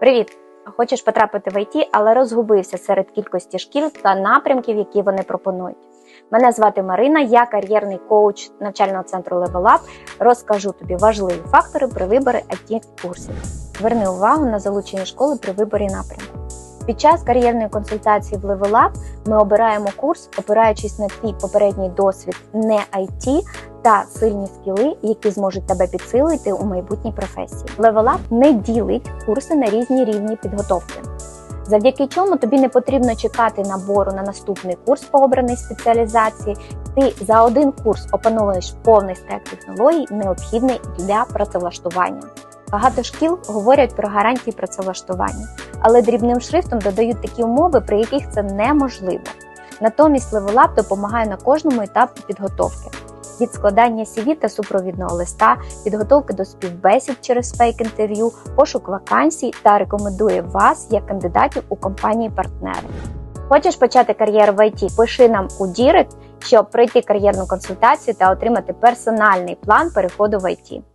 Привіт! Хочеш потрапити в ІТ, але розгубився серед кількості шкіл та напрямків, які вони пропонують. Мене звати Марина, я кар'єрний коуч навчального центру Level Up. Розкажу тобі важливі фактори при виборі it курсів. Зверни увагу на залучення школи при виборі напрямку. Під час кар'єрної консультації в Level Up ми обираємо курс, опираючись на твій попередній досвід не IT та сильні скіли, які зможуть тебе підсилити у майбутній професії. Up не ділить курси на різні рівні підготовки. Завдяки чому тобі не потрібно чекати набору на наступний курс по обраній спеціалізації. Ти за один курс опановуєш повний стек технологій, необхідний для працевлаштування. Багато шкіл говорять про гарантії працевлаштування, але дрібним шрифтом додають такі умови, при яких це неможливо. Натомість Level Up допомагає на кожному етапі підготовки від складання CV та супровідного листа, підготовки до співбесід через фейк-інтерв'ю, пошук вакансій та рекомендує вас як кандидатів у компанії партнери. Хочеш почати кар'єру в ІТ? Пиши нам у Дірект, щоб пройти кар'єрну консультацію та отримати персональний план переходу в ІТ.